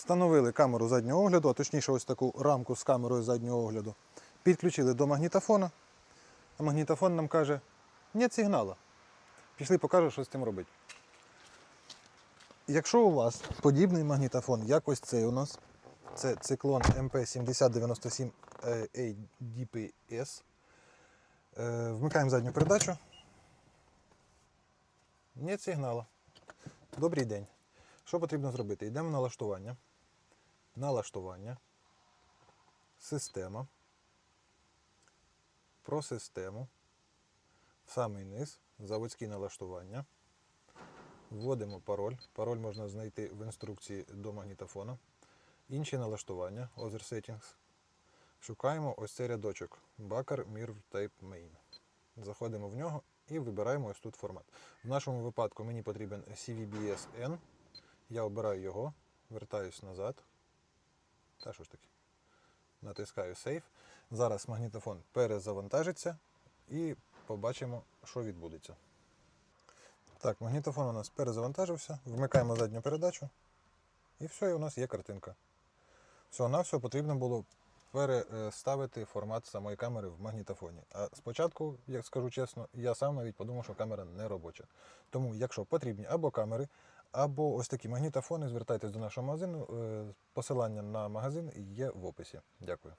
Встановили камеру заднього огляду, а точніше ось таку рамку з камерою заднього огляду. Підключили до магнітофона, а магнітофон нам каже, нет сигнала. Пішли покажу, що з цим робити. Якщо у вас подібний магнітофон, як ось цей у нас, це циклон MP7097 ADPS, е, вмикаємо задню передачу. Нет сигналу. Добрий день. Що потрібно зробити? Йдемо в налаштування. Налаштування. Система. Про систему. В самий низ. Заводські налаштування. Вводимо пароль. Пароль можна знайти в інструкції до магнітофона. Інші налаштування. Other Settings. Шукаємо ось цей рядочок. Backer Mirror Tape Main. Заходимо в нього і вибираємо ось тут формат. В нашому випадку мені потрібен CVBS-N. Я обираю його, вертаюсь назад. Та що ж таки? Натискаю Save. Зараз магнітофон перезавантажиться і побачимо, що відбудеться. Так, магнітофон у нас перезавантажився. Вмикаємо задню передачу. І все, і у нас є картинка. Всього на все потрібно було переставити формат самої камери в магнітофоні. А спочатку, як скажу чесно, я сам навіть подумав, що камера не робоча. Тому, якщо потрібні або камери, або ось такі магнітофони, звертайтесь до нашого магазину. Е, Посилання на магазин є в описі. Дякую.